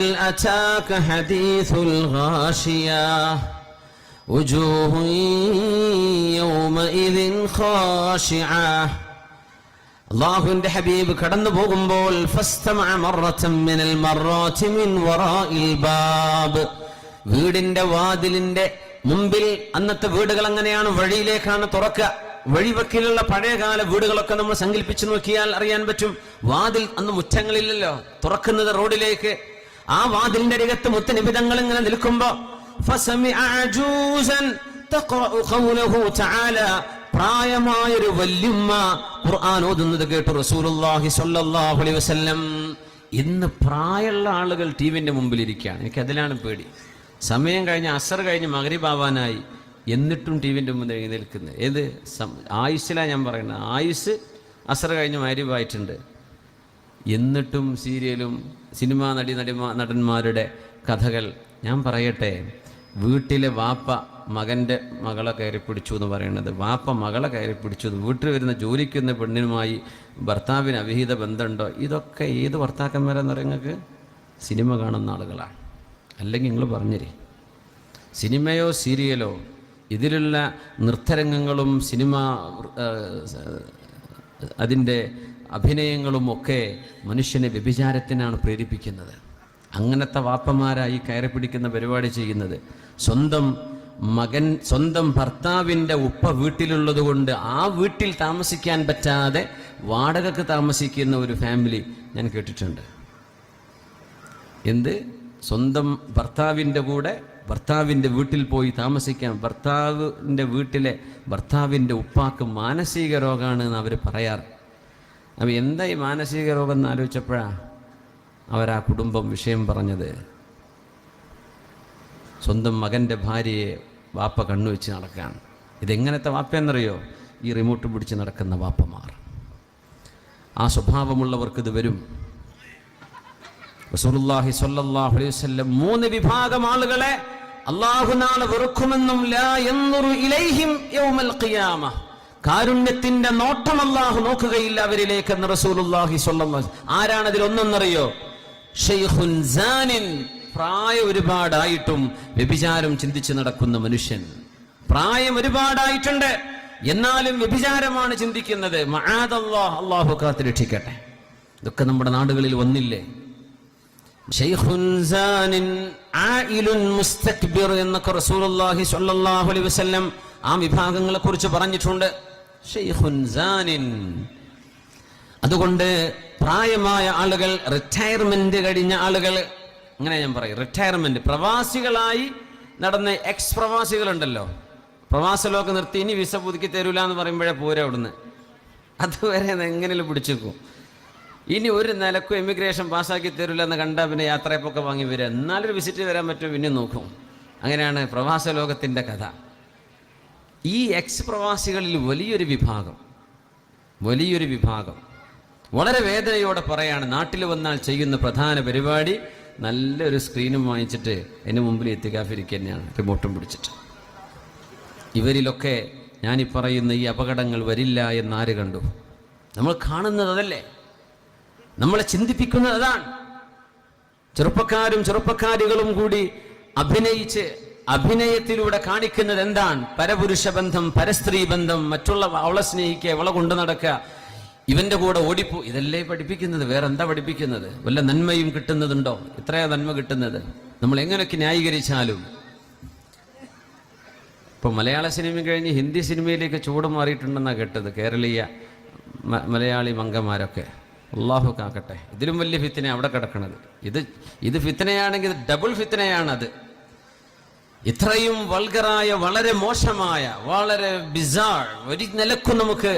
أتاك حديث الغاشية وجوه يومئذ خاشعة അള്ളാഹുവിന്റെ ഹബീബ് കടന്നു പോകുമ്പോൾ ഫസ്തമഅ മറത്തം മിനൽ മറാത്തി മിൻ വറാഇൽ ബാബ് വീടിന്റെ വാതിലിന്റെ മുമ്പിൽ അന്നത്തെ വീടുകൾ അങ്ങനെയാണ് വഴിയിലേക്കാണ് തുറക്കുക വഴിവക്കിലുള്ള പഴയകാല വീടുകളൊക്കെ നമ്മൾ സങ്കല്പിച്ചു നോക്കിയാൽ അറിയാൻ പറ്റും വാതിൽ അന്ന് മുറ്റങ്ങളില്ലല്ലോ തുറക്കുന്നത് റോഡിലേക്ക് ആ വാതിലിന്റെ അരികത്ത് മുത്തനിബിതങ്ങൾ ഇങ്ങനെ നിൽക്കുമ്പോ പ്രായമായൊരു വല്യമ്മ ഖുർആൻ ഓതുന്നത് കേട്ടു റസൂലുള്ളാഹി സ്വല്ലല്ലാഹു അലൈഹി വസല്ലം. ഇന്ന് പ്രായമുള്ള ആളുകൾ ടി വിന്റെ മുമ്പിലിരിക്കുകയാണ്. എനിക്ക് അതിലാണ് പേടി. സമയം കഴിഞ്ഞ് അസർ കഴിഞ്ഞ് മകരിബാവാനായി എന്നിട്ടും ടി വിന്റെ മുമ്പിൽ നിൽക്കുന്നത്. ഏത്? ആയുസ്സിലാണ് ഞാൻ പറയുന്നത്. ആയുസ് അസർ കഴിഞ്ഞ് മരിബായിട്ടുണ്ട് എന്നിട്ടും സീരിയലും സിനിമാ നടി നടിമാ നടന്മാരുടെ കഥകൾ ഞാൻ പറയട്ടെ. വീട്ടിലെ വാപ്പ മകന്റെ മകളെ കയറി പിടിച്ചു എന്ന് പറയുന്നത്. വാപ്പ മകളെ കയറി പിടിച്ചു. വീട്ടിൽ വരുന്ന ജോലിക്കുന്ന പെണ്ണിനുമായി ഭർത്താവിന് അവിഹിത ബന്ധമുണ്ടോ? ഇതൊക്കെ ഏത് ഭർത്താക്കന്മാരെന്ന് പറയുന്നത് സിനിമ കാണുന്ന ആളുകളാണ്. അല്ലെങ്കിൽ നിങ്ങൾ പറഞ്ഞേരേ സിനിമയോ സീരിയലോ? ഇതിലുള്ള നൃത്തരംഗങ്ങളും സിനിമ അതിന്റെ അഭിനയങ്ങളും ഒക്കെ മനുഷ്യനെ വ്യഭിചാരത്തിനാണ് പ്രേരിപ്പിക്കുന്നത്. അങ്ങനത്തെ വാപ്പമാരായി കയറി പിടിക്കുന്ന പരിപാടി ചെയ്യുന്നത്. സ്വന്തം മകൻ സ്വന്തം ഭർത്താവിന്റെ ഉപ്പ വീട്ടിലുള്ളത് കൊണ്ട് ആ വീട്ടിൽ താമസിക്കാൻ പറ്റാതെ വാടകക്ക് താമസിക്കുന്ന ഒരു ഫാമിലി ഞാൻ കേട്ടിട്ടുണ്ട്. എന്ത്? സ്വന്തം ഭർത്താവിന്റെ കൂടെ ഭർത്താവിന്റെ വീട്ടിൽ പോയി താമസിക്കാൻ ഭർത്താവിന്റെ വീട്ടിലെ ഭർത്താവിന്റെ ഉപ്പാക്ക് മാനസിക രോഗമാണ് എന്ന് അവർ പറയാറ്. അപ്പം എന്താ ഈ മാനസിക രോഗം എന്ന് ആലോചിച്ചപ്പോഴാണ് അവരാ കുടുംബം വിഷയം പറഞ്ഞത്. സ്വന്തം മകന്റെ ഭാര്യയെ വാപ്പ കണ്ണുവെച്ച് നടക്കുകയാണ് ഇതെങ്ങനത്തെ വാപ്പയെന്നറിയോ? ഈ റിമോട്ട് പിടിച്ച് നടക്കുന്ന വാപ്പമാർ. ആ സ്വഭാവമുള്ളവർക്കിത് വരും. റസൂലുള്ളാഹി സ്വല്ലല്ലാഹു അലൈഹി വസല്ലം മൂന്ന് വിഭാഗം ആളുകളെ അള്ളാഹു നാളെ വെറുക്കുമെന്നും ലാ യൻദുറു ഇലൈഹിം യൗമൽ ഖിയാമ. കാരുണ്യത്തിന്റെ നോട്ടം അള്ളാഹു നോക്കുകയില്ല അവരിലേക്ക് എന്ന് റസൂലുള്ളാഹി സ്വല്ലം. ആരാണ് അതിൽ ഒന്നെന്നറിയോ? ഷെയ്ഖുൻ സാനിൻ. പ്രായം ഒരുപാടായിട്ടും വ്യഭിചാരം ചിന്തിച്ചു നടക്കുന്ന മനുഷ്യൻ. പ്രായം ഒരുപാടായിട്ടുണ്ട്. എന്നാലും വ്യഭിചാരമാണ് ചിന്തിക്കുന്നത്. അള്ളാഹു കാത്ത് രക്ഷിക്കട്ടെ. ഇതൊക്കെ നമ്മുടെ നാടുകളിൽ വന്നില്ലേ? എന്നൊക്കെ റസൂലുള്ളാഹി അലൈഹി വസല്ലം ആ വിഭാഗങ്ങളെ കുറിച്ച് പറഞ്ഞിട്ടുണ്ട്. അതുകൊണ്ട് പ്രായമായ ആളുകൾ റിട്ടയർമെന്റ് കഴിഞ്ഞ ആളുകൾ അങ്ങനെ ഞാൻ പറയും റിട്ടയർമെന്റ് പ്രവാസികളായി നടന്ന എക്സ് പ്രവാസികളുണ്ടല്ലോ. പ്രവാസലോക്കെ നിർത്തി ഇനി വിസ പുതുക്കി തരൂല എന്ന് പറയുമ്പോഴേ പോരാ അവിടുന്ന്. അതുവരെ എങ്ങനെയും പിടിച്ചേക്കും. ഇനി ഒരു നിലക്കും എമിഗ്രേഷൻ പാസ്സാക്കി തരില്ല എന്ന് കണ്ടാൽ പിന്നെ യാത്രയപ്പൊക്കെ വാങ്ങി വരിക. എന്നാലൊരു വിസിറ്റ് വരാൻ പറ്റും പിന്നെ നോക്കും. അങ്ങനെയാണ് പ്രവാസ ലോകത്തിന്റെ കഥ. ഈ എക്സ് പ്രവാസികളിൽ വലിയൊരു വിഭാഗം വലിയൊരു വിഭാഗം. വളരെ വേദനയോടെ പറയാണ് നാട്ടിൽ വന്നാൽ ചെയ്യുന്ന പ്രധാന പരിപാടി നല്ലൊരു സ്ക്രീനും വാങ്ങിച്ചിട്ട് എന്റെ മുമ്പിൽ എത്തിക്കാഫിരിക്കുക തന്നെയാണ്. റിമോട്ടും പിടിച്ചിട്ട്. ഇവരിലൊക്കെ ഞാനീ പറയുന്ന ഈ അപകടങ്ങൾ വരില്ല എന്നാര് കണ്ടു? നമ്മൾ കാണുന്നത് അതല്ലേ? നമ്മളെ ചിന്തിപ്പിക്കുന്നത് അതാണ്. ചെറുപ്പക്കാരും ചെറുപ്പക്കാരികളും കൂടി അഭിനയിച്ച് അഭിനയത്തിലൂടെ കാണിക്കുന്നത് എന്താണ് പരപുരുഷ ബന്ധം പരസ്ത്രീ ബന്ധം മറ്റുള്ള അവളെ സ്നേഹിക്കുക അവളെ കൊണ്ടു നടക്കുക. ഇവന്റെ കൂടെ ഓടിപ്പോ ഇതല്ലേ പഠിപ്പിക്കുന്നത്? വേറെ എന്താ പഠിപ്പിക്കുന്നത്? വല്ല നന്മയും കിട്ടുന്നതുണ്ടോ? എത്രയാ നന്മ കിട്ടുന്നത്? നമ്മൾ എങ്ങനെയൊക്കെ ന്യായീകരിച്ചാലും. ഇപ്പൊ മലയാള സിനിമ കഴിഞ്ഞ് ഹിന്ദി സിനിമയിലേക്ക് ചൂട് മാറിയിട്ടുണ്ടെന്നാണ് കേട്ടത് കേരളീയ മലയാളി മംഗന്മാരൊക്കെ അള്ളാഹു കാക്കട്ടെ ഇതിലും വലിയ ഫിത്തന അവിടെ കിടക്കണത്. ഇത് ഇത് ഫിത്തനയാണെങ്കിൽ ഡബിൾ ഫിത്തനയാണത്. ഇത്രയും വൾഗറായ വളരെ മോശമായ വളരെ ബിസാർ ഒരു നിലക്കും നമുക്ക്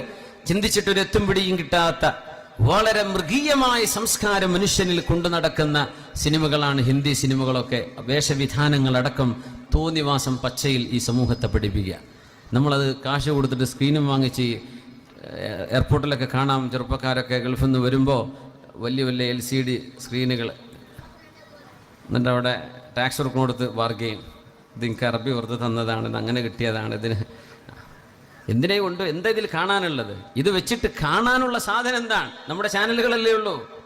ചിന്തിച്ചിട്ടൊരു എത്തും പിടിയും കിട്ടാത്ത വളരെ മൃഗീയമായ സംസ്കാരം മനുഷ്യനിൽ കൊണ്ടു നടക്കുന്ന സിനിമകളാണ് ഹിന്ദി സിനിമകളൊക്കെ. വേഷവിധാനങ്ങളടക്കം തോന്നിവാസം പച്ചയിൽ ഈ സമൂഹത്തെ പഠിപ്പിക്കുക. നമ്മളത് കാശ് കൊടുത്തിട്ട് സ്ക്രീനും വാങ്ങിച്ച് എയർപോർട്ടിലൊക്കെ കാണാം. ചെറുപ്പക്കാരൊക്കെ ഗൾഫിൽ നിന്ന് വരുമ്പോൾ വലിയ വലിയ എൽ സി ഡി സ്ക്രീനുകൾ എന്നിട്ട് അവിടെ ടാക്സ് കൊടുക്കുന്നിടത്ത് ബാർഗെയിൻ ഇത് എനിക്ക് അറബി തന്നതാണ് അങ്ങനെ കിട്ടിയതാണ് ഇതിന് എന്തിനെ കൊണ്ട് എന്താ ഇതിൽ കാണാനുള്ളത്? ഇത് വെച്ചിട്ട് കാണാനുള്ള സാധനം എന്താണ്? നമ്മുടെ ചാനലുകളല്ലേ ഉള്ളൂ.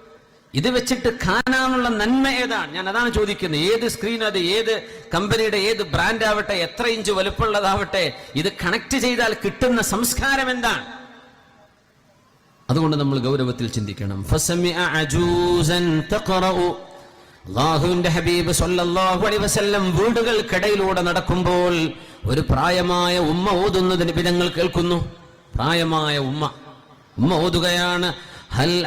ഇത് വെച്ചിട്ട് കാണാനുള്ള നന്മ ഏതാണ്? ഞാൻ അതാണ് ചോദിക്കുന്നത്. ഏത് സ്ക്രീൻ അത് ഏത് കമ്പനിയുടെ ഏത് ബ്രാൻഡ് ആവട്ടെ എത്ര ഇഞ്ച് വലുപ്പമുള്ളതാവട്ടെ ഇത് കണക്ട് ചെയ്താൽ കിട്ടുന്ന സംസ്കാരം എന്താണ്? അതുകൊണ്ട് നമ്മൾ ഗൗരവത്തിൽ ചിന്തിക്കണം. അള്ളാഹുവിന്റെ ഹബീബ് സൊല്ലാഹു അലൈഹി വസല്ലം വീടുകൾക്കിടയിലൂടെ നടക്കുമ്പോൾ ഒരു പ്രായമായ ഉമ്മ ഓതുന്നതിന് പിന്നെ കേൾക്കുന്നു. പ്രായമായ ഉമ്മ. ഉമ്മ ഓതുകയാണ് ഹൽ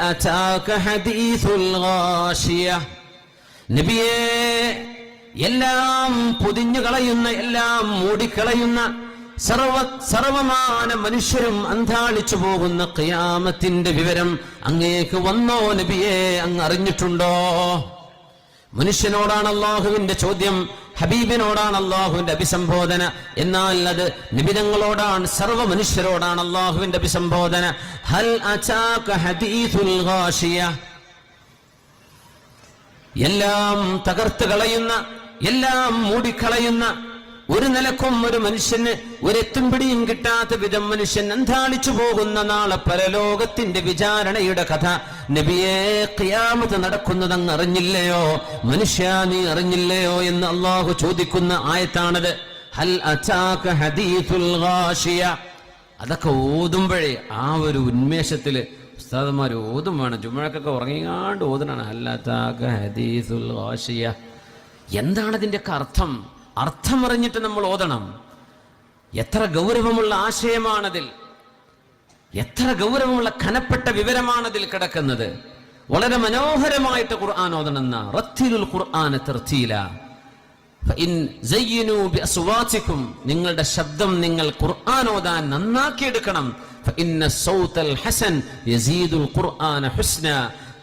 എല്ലാം പൊതിഞ്ഞു കളയുന്ന എല്ലാം മൂടിക്കളയുന്ന സർവ സർവമാന മനുഷ്യരും അന്താളിച്ചു പോകുന്ന കയാമത്തിന്റെ വിവരം അങ്ങേക്ക് വന്നോ നബിയെ അങ്ങ് അറിഞ്ഞിട്ടുണ്ടോ? മനുഷ്യനോടാണ് അള്ളാഹുവിന്റെ ചോദ്യം ഹബീബിനോടാണ് അള്ളാഹുവിന്റെ അഭിസംബോധന. എന്നാൽ അത് നിബിധങ്ങളോടാണ് സർവ മനുഷ്യരോടാണ് അള്ളാഹുവിന്റെ അഭിസംബോധന. ഹൽ എല്ലാം തകർത്ത് കളയുന്ന എല്ലാം മൂടിക്കളയുന്ന ഒരു നിലക്കും ഒരു മനുഷ്യന് ഒരെത്തും പിടിയും കിട്ടാത്ത വിധം മനുഷ്യൻ അന്താളിച്ചു പോകുന്ന നാളെ പരലോകത്തിന്റെ വിചാരണയുടെ കഥ. നബിയെ ഖിയാമത്ത് നടക്കുന്നതെന്ന് അറിഞ്ഞില്ലയോ? മനുഷ്യ നീ അറിഞ്ഞില്ലയോ എന്ന് അള്ളാഹു ചോദിക്കുന്ന ആയത്താണത്. ഹൽ ഹദീസുൽ അതൊക്കെ ഓതുമ്പോഴേ ആ ഒരു ഉന്മേഷത്തിൽ ഉസ്താദന്മാർ ഓതും വേണം. ജുമഴക്കൊക്കെ ഉറങ്ങിങ്ങാണ്ട് ഓതനാണ് അല്ലാത്താക ഹദീസുൽ ഗാശിയ എന്താണ് അർത്ഥം? അർത്ഥം അറിഞ്ഞിട്ട് നമ്മൾ ഓതണം. എത്ര ഗൗരവമുള്ള ആശയമാണതിൽ എത്ര ഗൗരവമുള്ള ഖനപ്പെട്ട വിവരമാണതിൽ കിടക്കുന്നത്. വളരെ മനോഹരമായിട്ട് ഖുർആൻ ഓതണമെന്ന. റത്തിലുൽ ഖുർആൻ ബിഅസ്വാതികും നിങ്ങളുടെ ശബ്ദം നിങ്ങൾ ഖുർആൻ ഓതാൻ നന്നാക്കിയെടുക്കണം. ഹസൻ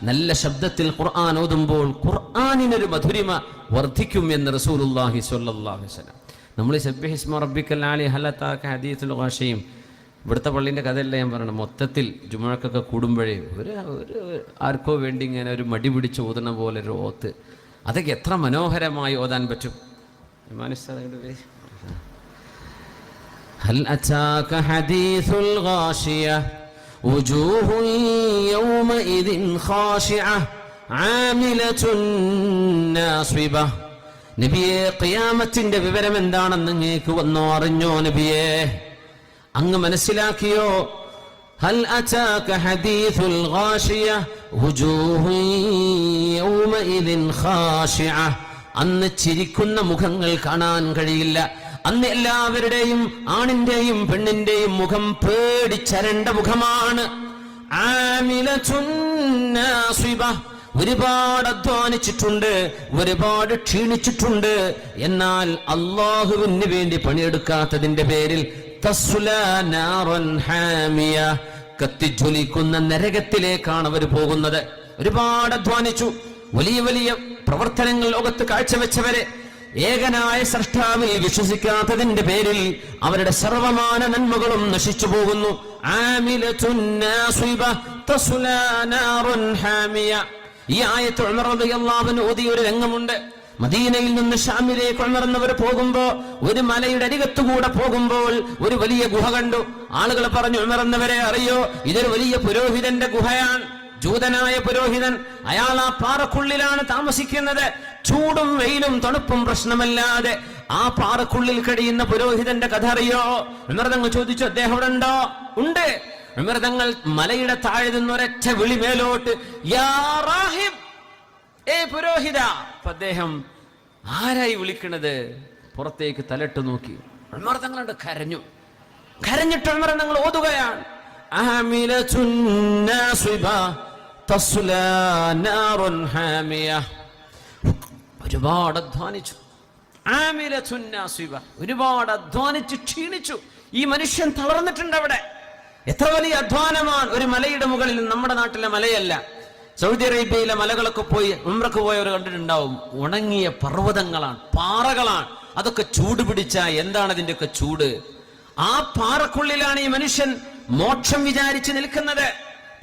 നല്ല ശബ്ദത്തിൽ ഖുർആൻ ഓതുമ്പോൾ ഖുർആാനിനൊരു മധുരിമ വർദ്ധിക്കും എന്ന് റസൂലുല്ലാഹി സ്വല്ലാഹി വസ്ലാം നമ്മൾ സബ്യഹിസ്മ റബ്ബിക്കൽ ഹലത്താക്ക ഹദീത്തുൽ ഭാഷയും ഇവിടുത്തെ പള്ളീന്റെ കഥയല്ല ഞാൻ പറയണം മൊത്തത്തിൽ ജുമാക്കൊക്കെ കൂടുമ്പോഴേ ഒരു ഒരു ആർക്കോ വേണ്ടി ഇങ്ങനെ ഒരു മടി പിടിച്ച് ഓതണ പോലെ ഒരു ഓത്ത്. അതൊക്കെ എത്ര മനോഹരമായി ഓതാൻ പറ്റും. ഹൽ അച്ചാക്ക ഹദീസുൽ ഗാഷിയ وجوه يومئذ خاشعة عاملة ناصبة നബിയെ ഖിയാമത്തിന്റെ വിവരം എന്താണെന്ന് അങ്ങേക്ക് വന്നോ അറിഞ്ഞോ നബിയെ അങ്ങ് മനസ്സിലാക്കിയോ هل أتاك حديث الغاشية وجوه يومئذ خاشعة അന്ന് ചിരിക്കുന്ന മുഖങ്ങൾ കാണാൻ കഴിയില്ല അന്ന് എല്ലാവരുടെയും ആണിന്റെയും പെണ്ണിന്റെയും മുഖം പേടിച്ചരണ്ട മുഖമാണ്. ഒരുപാട് അധ്വാനിച്ചിട്ടുണ്ട് ഒരുപാട് ക്ഷീണിച്ചിട്ടുണ്ട് എന്നാൽ അള്ളാഹുവിന് വേണ്ടി പണിയെടുക്കാത്തതിന്റെ പേരിൽ. കത്തിജ്വലിക്കുന്ന നരകത്തിലേക്കാണ് അവർ പോകുന്നത് ഒരുപാട് അധ്വാനിച്ചു വലിയ വലിയ പ്രവർത്തനങ്ങൾ ലോകത്ത് കാഴ്ചവെച്ചവരെ ഏകനായ സൃഷ്ടാവിൽ വിശ്വസിക്കാത്തതിന്റെ പേരിൽ അവരുടെ സർവമാന നന്മകളും നശിച്ചു പോകുന്നു. ഈ ആയത്ത് അൻഹു ഓതിയ ഒരു രംഗമുണ്ട്. മദീനയിൽ നിന്ന് ഷാമിലേക്ക് ഉണർന്നവർ പോകുമ്പോ ഒരു മലയുടെ അരികത്തുകൂടെ പോകുമ്പോൾ ഒരു വലിയ ഗുഹ കണ്ടു. ആളുകൾ പറഞ്ഞു ഉണർന്നവരെ അറിയോ? ഇതൊരു വലിയ പുരോഹിതന്റെ ഗുഹയാണ്. ജൂതനായ പുരോഹിതൻ അയാൾ ആ പാറക്കുള്ളിലാണ് താമസിക്കുന്നത്. ചൂടും വെയിലും തണുപ്പും പ്രശ്നമല്ലാതെ ആ പാറക്കുള്ളിൽ കഴിയുന്ന പുരോഹിതന്റെ കഥ അറിയോ വിമൃതങ്ങൾ ചോദിച്ചു അദ്ദേഹം അവിടെ ഉണ്ടോ? ഉണ്ട്. വിമൃതങ്ങൾ മലയുടെ താഴെ നിന്ന് ഒരൊറ്റ വിളി മേലോട്ട് ഏ പുരോഹിത. അദ്ദേഹം ആരായി വിളിക്കണത്? പുറത്തേക്ക് തലട്ട് നോക്കി. വിമൃതങ്ങളുണ്ട് കരഞ്ഞു. കരഞ്ഞിട്ട് വിമൃതങ്ങൾ ഓതുകയാണ്. ആമിലത്തുൻ സുബ തസ്ലാ നാറുൻ ഹാമിയ. ഒരുപാട് അധ്വാനിച്ചു. ഒരുപാട് അധ്വാനിച്ച് ക്ഷീണിച്ചു. ഈ മനുഷ്യൻ തളർന്നിട്ടുണ്ട് അവിടെ. എത്ര വലിയ അധ്വാനമാണ് ഒരു മലയുടെ മുകളിൽ നമ്മുടെ നാട്ടിലെ മലയല്ല. സൗദി അറേബ്യയിലെ മലകളൊക്കെ പോയി ഉമ്രക്ക് പോയവർ കണ്ടിട്ടുണ്ടാവും. ഉണങ്ങിയ പർവതങ്ങളാണ് പാറകളാണ്. അതൊക്കെ ചൂട് പിടിച്ച എന്താണ് അതിന്റെയൊക്കെ ചൂട്? ആ പാറക്കുള്ളിലാണ് ഈ മനുഷ്യൻ മോക്ഷം വിചാരിച്ച് നിൽക്കുന്നത്.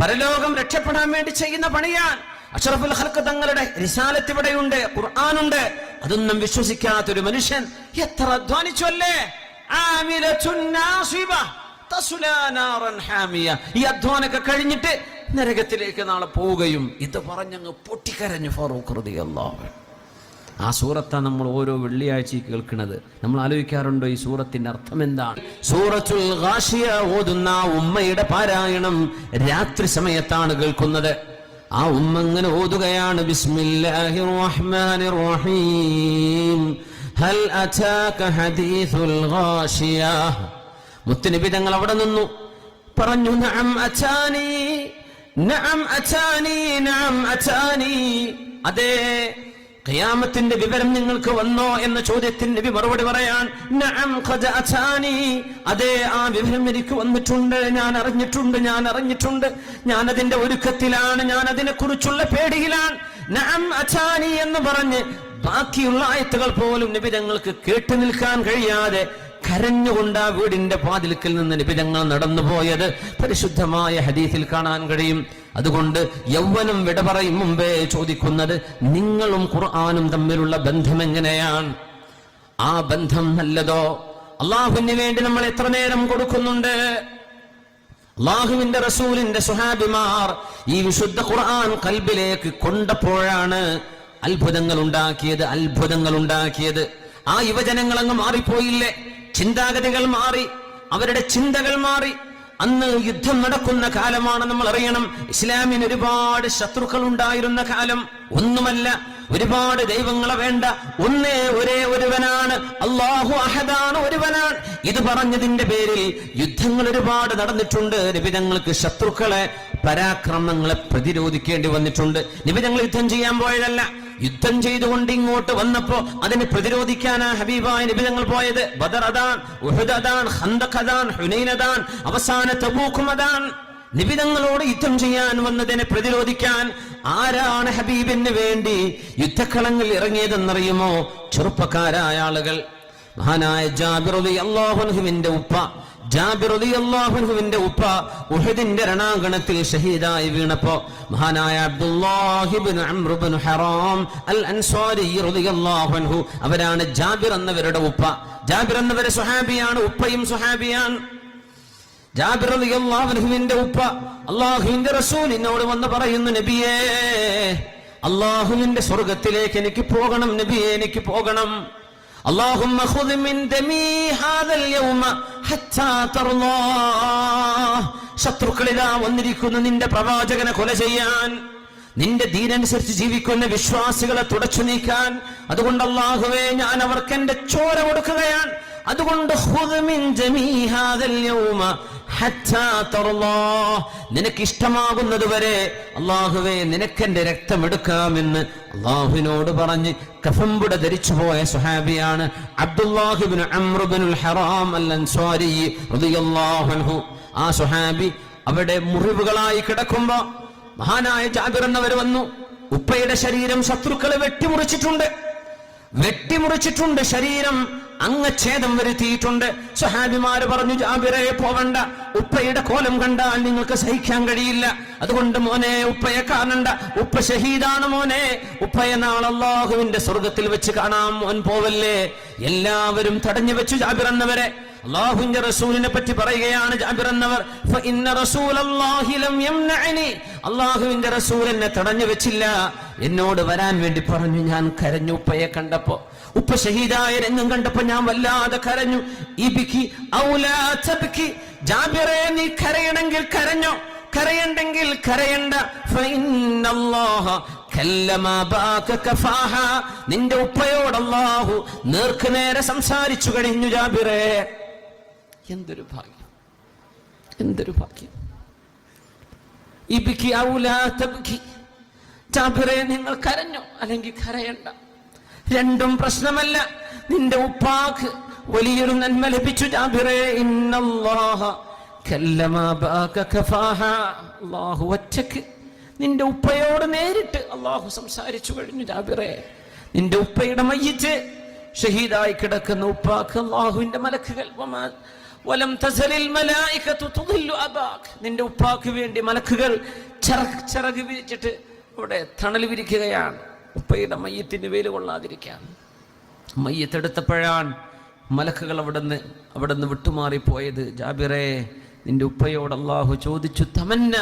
പരലോകം രക്ഷപ്പെടാൻ വേണ്ടി ചെയ്യുന്ന പണിയാൻ അഷറഫുൽ ഹൽക്ക് തങ്ങളുടെ റിസാലത്ത് ഇവിടെയുണ്ട് ഖുർആാനുണ്ട്. അതൊന്നും വിശ്വസിക്കാത്ത ഒരു മനുഷ്യൻ എത്ര അധ്വാനിച്ചു അല്ലേ. ഈ അധ്വാനൊക്കെ കഴിഞ്ഞിട്ട് നരകത്തിലേക്ക് നാളെ പോവുകയും ഇത് പറഞ്ഞങ്ങ് പൊട്ടിക്കരഞ്ഞു ഫാറൂഖ് ഹൃദയല്ലോ ആ സൂറത്താ നമ്മൾ ഓരോ വെള്ളിയാഴ്ച കേൾക്കുന്നത്. നമ്മൾ ആലോചിക്കാറുണ്ടോ ഈ സൂറത്തിന്റെ അർത്ഥം എന്താണ്? സൂറത്തുൽ ഓതുന്ന ഉമ്മയുടെ പാരായണം രാത്രി സമയത്താണ് കേൾക്കുന്നത്. ആ ഉമ്മ ഇങ്ങനെ ഓതുകയാണ് ബിസ്മില്ലാഹിർ റഹ്മാനിർ റഹീം ഹൽ അതാക ഹദീസുൽ മുത്തുനബി തങ്ങൾ അവിടെ നിന്നു പറഞ്ഞു നഅം അതാനി നഅം നഅം അതെ ഖിയാമത്തിന്റെ വിവരം നിങ്ങൾക്ക് വന്നോ എന്ന ചോദ്യത്തിന് നബി മറുപടി പറയാൻ നഅം അതെ ആ വിവരം എനിക്ക് വന്നിട്ടുണ്ട് ഞാൻ അറിഞ്ഞിട്ടുണ്ട് ഞാൻ അറിഞ്ഞിട്ടുണ്ട്. ഞാൻ അതിന്റെ ഒരുക്കത്തിലാണ് ഞാൻ അതിനെ കുറിച്ചുള്ള പേടിയിലാണ് അതാനി എന്ന് പറഞ്ഞ് ബാക്കിയുള്ള ആയത്തുകൾ പോലും നബി തങ്ങൾക്ക് കേട്ടു നിൽക്കാൻ കഴിയാതെ കരഞ്ഞുകൊണ്ട് ആ വീടിന്റെ വാതിൽക്കൽ നിന്ന് നബി തങ്ങൾ നടന്നുപോയത്. പരിശുദ്ധമായ ഹദീസിൽ കാണാൻ കഴിയും. അതുകൊണ്ട് യൗവനം വിട പറയും മുമ്പേ ചോദിക്കുന്നത് നിങ്ങളും ഖുർആാനും തമ്മിലുള്ള ബന്ധം എങ്ങനെയാണ് ആ ബന്ധം നല്ലതോ? അള്ളാഹുവിന് വേണ്ടി നമ്മൾ എത്ര നേരം കൊടുക്കുന്നുണ്ട്? അള്ളാഹുവിന്റെ റസൂലിന്റെ സുഹാബിമാർ ഈ വിശുദ്ധ ഖുർആൻ കൽബിലേക്ക് കൊണ്ടപ്പോഴാണ് അത്ഭുതങ്ങൾ ഉണ്ടാക്കിയത് അത്ഭുതങ്ങൾ ഉണ്ടാക്കിയത് ആ യുവജനങ്ങൾ അങ്ങ് മാറിപ്പോയില്ലേ? ചിന്താഗതികൾ മാറി അവരുടെ ചിന്തകൾ മാറി. അന്ന് യുദ്ധം നടക്കുന്ന കാലമാണ് നമ്മൾ അറിയണം. ഇസ്ലാമിന് ഒരുപാട് ശത്രുക്കൾ ഉണ്ടായിരുന്ന കാലം. ഒന്നുമല്ല ഒരുപാട് ദൈവങ്ങളെ വേണ്ട. ഒന്നേ ഒരേ ഒരുവനാണ്. അള്ളാഹു അഹദാണ് ഒരുവനാണ്. ഇത് പറഞ്ഞതിന്റെ പേരിൽ യുദ്ധങ്ങൾ ഒരുപാട് നടന്നിട്ടുണ്ട്. നിബിതങ്ങൾക്ക് ശത്രുക്കളെ പരാക്രമങ്ങളെ പ്രതിരോധിക്കേണ്ടി വന്നിട്ടുണ്ട്. നിബിതങ്ങൾ യുദ്ധം ചെയ്യാൻ പോയതല്ല. യുദ്ധം ചെയ്തുകൊണ്ട് ഇങ്ങോട്ട് വന്നപ്പോ അതിനെ പ്രതിരോധിക്കാനാ ഹബീബായ നിബിതങ്ങൾ പോയത്. ബദർ അതാൻ ഉഹദ് അതാൻ ഹന്തഖ് അദാൻ അദാൻ അവസാന തബൂഖും അതാൻ. നിബിതങ്ങളോട് യുദ്ധം ചെയ്യാൻ വന്നതിനെ പ്രതിരോധിക്കാൻ ആരാണ് ഹബീബിന് വേണ്ടി യുദ്ധക്കളങ്ങളിൽ ഇറങ്ങിയതെന്നറിയുമോ? ചെറുപ്പക്കാരായ ആളുകൾ. മഹാനായ ജാബിർ അള്ളാഹുൻഹുവിന്റെ ഉപ്പ. ജാബിർ അള്ളാഹുൻഹുവിന്റെ ഉപ്പ ഉഹദിന്റെ രണാങ്കണത്തിൽ ഷഹീദായി വീണപ്പോ മഹാനായ അബ്ദുല്ലാഹിബിൻ അംറുബിൻ ഹറാം അൽ അൻസാരി റളിയല്ലാഹു അവരാണ് ജാബിർ എന്നവരുടെ ഉപ്പ. ജാബിർ എന്നവരെ സുഹാബിയാണ് ഉപ്പയും സുഹാബിയാണ് ജാബിർ റളിയല്ലാഹുവിന്റെ ഉപ്പ അള്ളാഹുവിന്റെ റസൂലിനോട് വന്ന് പറയുന്നു നബിയേ അള്ളാഹുവിന്റെ സ്വർഗത്തിലേക്ക് എനിക്ക് പോകണം നബിയെ എനിക്ക് പോകണം. اللهم خذ من دمي هذا اليوم حتى ترضى ശത്രുക്കളിതാ വന്നിരിക്കുന്നു നിന്റെ പ്രവാചകനെ കൊല ചെയ്യാൻ നിന്റെ ദീനനുസരിച്ച് ജീവിക്കുന്ന വിശ്വാസികളെ തുടച്ചു നീക്കാൻ അതുകൊണ്ട് അള്ളാഹുവേ ഞാൻ അവർക്ക് എന്റെ ചോര കൊടുക്കുകയാണ് അതുകൊണ്ട്. നിനക്ക് ഇഷ്ടമാകുന്നത് വരെ അള്ളാഹുവേ നിനക്കെന്റെ രക്തം എടുക്കാമെന്ന് അള്ളാഹുവിനോട് പറഞ്ഞ് കഫംബുട ധരിച്ചു പോയ സുഹാബിയാണ് അബ്ദുല്ലാഹിബിൻ അമ്രുബിനുൽ ഹറാം അൻഹു. ആ സുഹാബി അവിടെ മുറിവുകളായി കിടക്കുമ്പോ മഹാനായ ജാബിർ എന്നവർ വന്നു. ഉപ്പയുടെ ശരീരം ശത്രുക്കളെ വെട്ടിമുറിച്ചിട്ടുണ്ട്. വെട്ടിമുറിച്ചിട്ടുണ്ട് ശരീരം അംഗച്ഛേദം വരുത്തിയിട്ടുണ്ട്. സുഹാബിമാര് പറഞ്ഞു ജാബിറെ പോവണ്ട. ഉപ്പയുടെ കോലം കണ്ടാൽ നിങ്ങൾക്ക് സഹിക്കാൻ കഴിയില്ല. അതുകൊണ്ട് മോനെ ഉപ്പയെ കാണണ്ട. ഉപ്പ ഷഹീദാണ് മോനെ. ഉപ്പയെ നാളെ അള്ളാഹുവിന്റെ സ്വർഗത്തിൽ വെച്ച് കാണാം മോൻ പോവല്ലേ. എല്ലാവരും തടഞ്ഞു വെച്ചു ജാബിർ എന്നവരെ അള്ളാഹുവിന്റെ റസൂലിനെ പറ്റി പറയുകയാണ്. അള്ളാഹുവിന്റെ റസൂൽ എന്നെ തടഞ്ഞു വെച്ചില്ല. എന്നോട് വരാൻ വേണ്ടി പറഞ്ഞു ഞാൻ കരഞ്ഞു ഉപ്പയെ കണ്ടപ്പോ. ഉപ്പ ഷഹീദായ രംഗം കണ്ടപ്പോ ഞാൻ വല്ലാതെ കരഞ്ഞു. ഇബിക്കി നീ കരയണമെങ്കിൽ കരഞ്ഞോ? കരയണ്ടെങ്കിൽ കരയണ്ട. നിന്റെ ഉപ്പയോട് അല്ലാഹു നേർക്ക് നേരെ സംസാരിച്ചു കഴിഞ്ഞു ജാബിറേ. എന്തൊരു ഭാഗ്യം. എന്തൊരു ഭാഗ്യം. ജാബിറേ നിങ്ങൾ കരഞ്ഞു? അല്ലെങ്കിൽ കരയണ്ട. രണ്ടും പ്രശ്നമല്ല. നിന്റെ ഉപ്പാക്ക് വലിയൊരു നന്മ ലഭിച്ചു. അല്ലാഹു ഒറ്റയ്ക്ക് നിന്റെ ഉപ്പയോട് നേരിട്ട് അള്ളാഹു സംസാരിച്ചു കഴിഞ്ഞു ജാബിറേ നിന്റെ ഉപ്പയുടെ മയ്യിച്ച് ഷഹീദായി കിടക്കുന്ന ഉപ്പാക്ക് അള്ളാഹുവിന്റെ മലക്കുകൾ. നിന്റെ ഉപ്പാക്ക് വേണ്ടി മലക്കുകൾ ചിറക് വിരിച്ചിട്ട് ഇവിടെ തണൽ വിരിക്കുകയാണ്. ഉപ്പയുടെ മയ്യത്തിന് വേൽ കൊള്ളാതിരിക്കാൻ. മയ്യത്തെടുത്തപ്പോഴാണ് മലക്കുകൾ അവിടുന്ന് അവിടുന്ന് വിട്ടുമാറിപ്പോയത്. ജാബിറേ നിന്റെ ഉപ്പയോട് അള്ളാഹു ചോദിച്ചു തമന്ന.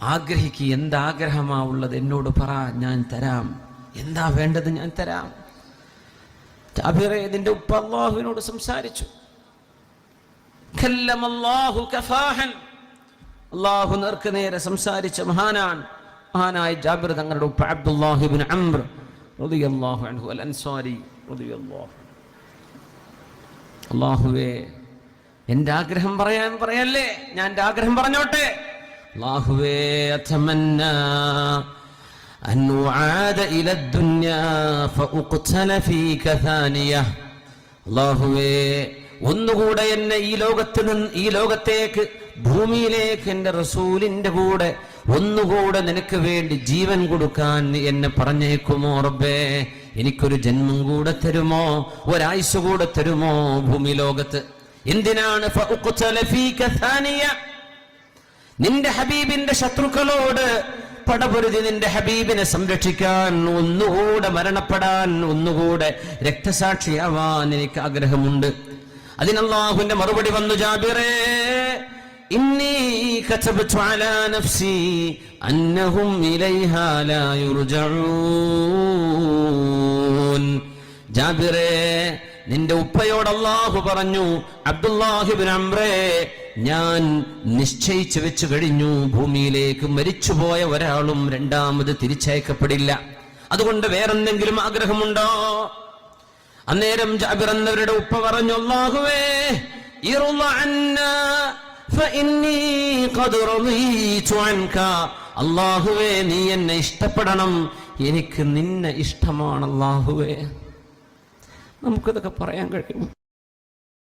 ആഗ്രഹിക്കുക എന്താഗ്രഹമാ ഉള്ളത്? എന്നോട് പറ ഞാൻ തരാം. എന്താ വേണ്ടത്? ഞാൻ തരാം. ജാബിറെ നിന്റെ ഉപ്പ അള്ളാഹുവിനോട് സംസാരിച്ചു. അള്ളാഹു നേർക്ക് നേരെ സംസാരിച്ച മഹാനാണ് മഹാനായ ജാബിർ തങ്ങളുടെ ഉപ്പ അബ്ദുല്ലാഹിബിൻ അംർ റളിയല്ലാഹു അൻഹു അൽ അൻസാരി റളിയല്ലാഹു അള്ളാഹുവേ എൻ്റെ ആഗ്രഹം പറയാൻ പറയല്ലേ ഞാൻ എൻ്റെ ആഗ്രഹം പറഞ്ഞോട്ടെ അള്ളാഹുവേ അത്തമന്ന أن أعاد إلى الدنيا فأقتل فيك ثانية അള്ളാഹുവേ ഒന്നുകൂടെ എന്നെ ഈ ലോകത്ത് നിന്ന് ഈ ലോകത്തേക്ക് ഭൂമിയിലേക്ക് എന്റെ റസൂലിന്റെ കൂടെ ഒന്നുകൂടെ നിനക്ക് വേണ്ടി ജീവൻ കൊടുക്കാൻ എന്നെ പറഞ്ഞേക്കുമോ റബ്ബേ? എനിക്കൊരു ജന്മം കൂടെ തരുമോ? ഒരായുസ് കൂടെ തരുമോ ഭൂമി ലോകത്ത്? എന്തിനാണ്? നിന്റെ ഹബീബിന്റെ ശത്രുക്കളോട് പടപൊരുതി നിന്റെ ഹബീബിനെ സംരക്ഷിക്കാൻ ഒന്നുകൂടെ മരണപ്പെടാൻ ഒന്നുകൂടെ രക്തസാക്ഷിയാവാൻ എനിക്ക് ആഗ്രഹമുണ്ട്. അതിനല്ലാഹുവിന്റെ മറുപടി വന്നു ജാബിറേ. ഇന്നി ജാബിറേ നിന്റെ ഉപ്പയോട് അള്ളാഹു പറഞ്ഞു അബ്ദുല്ലാഹിബിൻ അമ്രേ ഞാൻ നിശ്ചയിച്ചു വെച്ചു കഴിഞ്ഞു ഭൂമിയിലേക്ക് മരിച്ചുപോയ ഒരാളും രണ്ടാമത് തിരിച്ചയക്കപ്പെടില്ല. അതുകൊണ്ട് വേറെന്തെങ്കിലും ആഗ്രഹമുണ്ടോ? അന്നേരം ജാബിർ എന്നവരുടെ ഉപ്പ പറഞ്ഞു അള്ളാഹുവേ. അള്ളാഹുവേ നീ എന്നെ ഇഷ്ടപ്പെടണം. എനിക്ക് നിന്നെ ഇഷ്ടമാണ് അള്ളാഹുവേ നമുക്കിതൊക്കെ പറയാൻ കഴിയും.